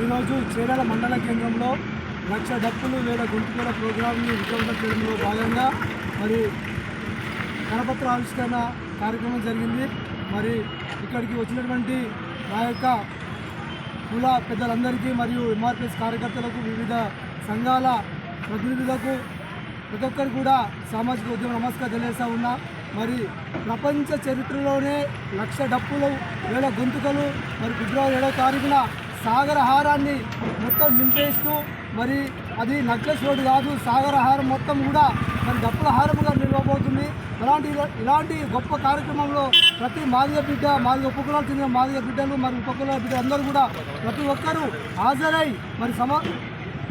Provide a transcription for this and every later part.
ఈరోజు చీరాల మండల కేంద్రంలో లక్ష డప్పులు లేదా గుంటుకూర ప్రోగ్రాంని విజయవంతం చేయడంలో భాగంగా మరి కరపత్ర ఆవిష్కరణ కార్యక్రమం జరిగింది. మరి ఇక్కడికి వచ్చినటువంటి నా యొక్క కుల పెద్దలందరికీ మరియు ఎంఆర్పిఎస్ కార్యకర్తలకు వివిధ సంఘాల ప్రతినిధులకు ప్రతి ఒక్కరు కూడా సామాజిక ఉద్యమ నమస్కారం తెలియజేస్తా ఉన్నా. మరి ప్రపంచ చరిత్రలోనే లక్ష డప్పులు వేల గొంతుకలు మరి ఫిబ్రవరి ఏడవ తారీఖున సాగరహారాన్ని మొత్తం నింపేస్తూ మరి అది నక్లెస్ రోడ్డు కాదు సాగరహారం మొత్తం కూడా మరి డప్పుల హారముగా నిలవబోతుంది. అలాంటి ఇలాంటి గొప్ప కార్యక్రమంలో ప్రతి మాదిగ బిడ్డ మాదిగ ఉపకులాలు చెందిన మాదిగ బిడ్డలు మరి ఉపకులాల బిడ్డ అందరూ కూడా ప్రతి ఒక్కరూ హాజరై మరి సమ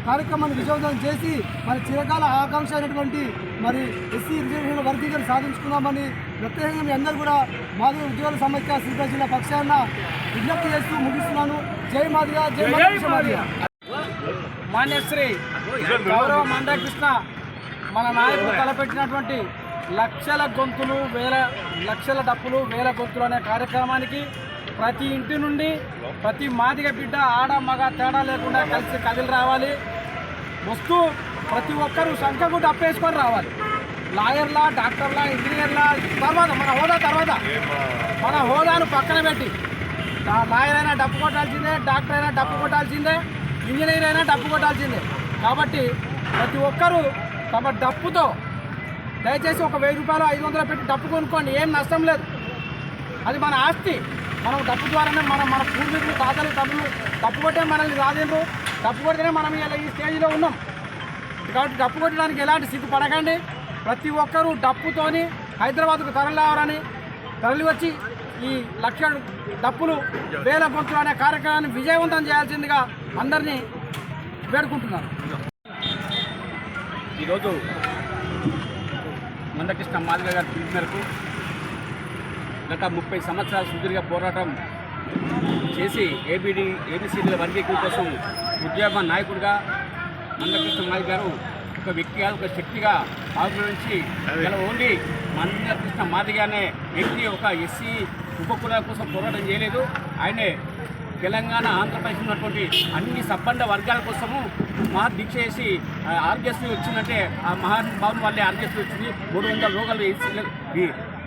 కార్యక్రమాన్ని విజయవంతం చేసి మరి చిరకాల ఆకాంక్ష అయినటువంటి మరి ఎస్సీ రిజర్వేషన్ వర్గీకరణ సాధించుకుందామని ప్రత్యేకంగా మీ అందరూ కూడా మాదిగ ఉద్యోగుల సమైక్య శ్రీకాకుళం జిల్లా పక్షాన విజ్ఞప్తి చేస్తూ ముగిస్తున్నాను. జై మాదిగా జై మాదిగ మాన్యశ్రీ గౌరవ మందకృష్ణ మన నాయకుడు తలపెట్టినటువంటి లక్షల గొంతులు వేల లక్షల డప్పులు వేల గొంతులు అనే కార్యక్రమానికి ప్రతి ఇంటి నుండి ప్రతి మాదిగ బిడ్డ ఆడ మగ తేడా లేకుండా కలిసి కదిలి రావాలి. వస్తూ ప్రతి ఒక్కరూ శంఖకు డప్పేసుకొని రావాలి. లాయర్లా డాక్టర్లా ఇంజనీర్లా తర్వాత మన హోదా తర్వాత. మన హోదాను పక్కన పెట్టి. లాయర్ అయినా డప్పు కొట్టాల్సిందే డాక్టర్ అయినా డప్పు కొట్టాల్సిందే ఇంజనీర్ అయినా డప్పు కొట్టాల్సిందే. కాబట్టి ప్రతి ఒక్కరూ తమ డప్పుతో దయచేసి ఒక వెయ్యి రూపాయలు ఐదు వందలు పెట్టి డప్పు కొనుక్కోండి. ఏం నష్టం లేదు. అది మన ఆస్తి. మనం డప్పు ద్వారానే మనం మన పూర్వీకులు తాతలు తమ్ములు డప్పు కొట్టే మనల్ని రాదేమో డప్పు కొడితేనే మనం ఇలా ఈ స్టేజ్లో ఉన్నాం. కాబట్టి డప్పు కొట్టడానికి ఎలాంటి సిగ్గు పడకండి. ప్రతి ఒక్కరూ డప్పుతోని హైదరాబాద్కు తరలిరావాలని తరలి వచ్చి ఈ లక్ష డప్పులు వేల గొంతులు అనే కార్యక్రమాన్ని విజయవంతం చేయాల్సిందిగా అందరినీ వేడుకుంటున్నారు ఈరోజు మందకృష్ణ మాదిగ గారి పిలుపు మేరకు గత ముప్పై సంవత్సరాల సుదీర్ఘ పోరాటం చేసి ఏబిడి ఏబిసిడీల వర్గీకరణ కోసం ఉద్యమ నాయకుడిగా మందకృష్ణ మాదిగ గారు ఒక వ్యక్తిగా ఒక శక్తిగా ఆవిర్భవించి ఇలా ఓన్లీ మందకృష్ణ మాదిగ అనే వ్యక్తి ఒక ఎస్సీ ఉపకులాల కోసం పోరాటం చేయలేదు. ఆయనే తెలంగాణ ఆంధ్రప్రదేశ్ ఉన్నటువంటి అన్ని సబ్బండ వర్గాల కోసము మహా దీక్ష చేసి ఆరోగ్యశ్రీ వచ్చిందంటే ఆ మహానుభావుని వల్లే ఆరోగ్యశ్రీ వచ్చింది. మూడు వందల రోగాలు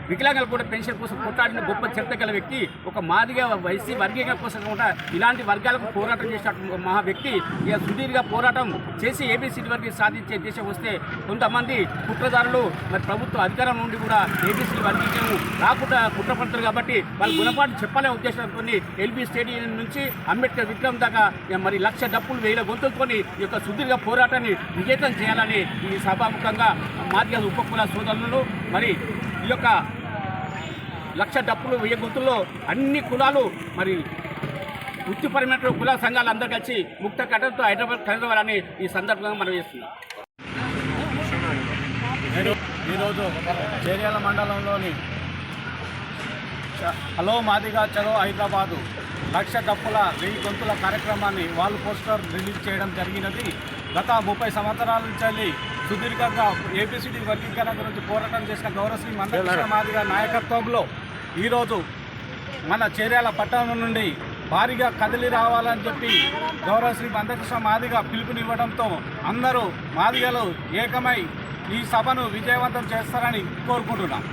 వికలాంగుల కూడా పెన్షన్ కోసం కొట్లాడిన గొప్ప చరిత్ర గల వ్యక్తి ఒక మాదిగా వైసీ వర్గీకరణ కోసం కూడా ఇలాంటి వర్గాలకు పోరాటం చేసిన మహా వ్యక్తి. ఇక సుదీర్ఘ పోరాటం చేసి ఏబీసీ వరకు సాధించే దేశం వస్తే కొంతమంది కుట్రదారులు మరి ప్రభుత్వ అధికారం నుండి కూడా ఏబీసీ వర్గీకరణ రాకుండా కుట్రపడతారు కాబట్టి వాళ్ళు గుణపాఠం చెప్పాలనే ఉద్దేశంతో ఎల్బీ స్టేడియం నుంచి అంబేద్కర్ విగ్రహం దాకా మరి లక్ష డప్పులు వేల గొంతుకొని ఈ యొక్క సుదీర్ఘ పోరాటాన్ని విజేతం చేయాలని ఈ సభాముఖంగా మాదిగ ఉపకుల సోదరులను మరి ఈ యొక్క లక్ష డప్పులు వెయ్యి గొంతుల్లో అన్ని కులాలు మరి వృత్తిపరమైనటువంటి కుల సంఘాలు అందరూ కలిసి ముక్త కట్టడంతో హైదరాబాద్ కలవాలని ఈ సందర్భంగా మనం చేస్తున్నాం. ఈరోజు చేర్యాల మండలంలోని హలో మాదిగా చలో హైదరాబాదు లక్ష డప్పుల వెయ్యి గొంతుల కార్యక్రమాన్ని వాల్ పోస్టర్ రిలీజ్ చేయడం జరిగినది. గత ముప్పై సంవత్సరాల నుంచి సుదీర్ఘంగా ఏపీసీడీ వర్గీకరణ గురించి పోరాటం చేసిన గౌరవశ్రీ మందకృష్ణ మాదిగ నాయకత్వంలో ఈరోజు మన చేర్యాల పట్టణం నుండి భారీగా కదిలి రావాలని చెప్పి గౌరవశ్రీ మందకృష్ణ మాదిగ పిలుపునివ్వడంతో అందరూ మాదిగలు ఏకమై ఈ సభను విజయవంతం చేస్తారని కోరుకుంటున్నాం.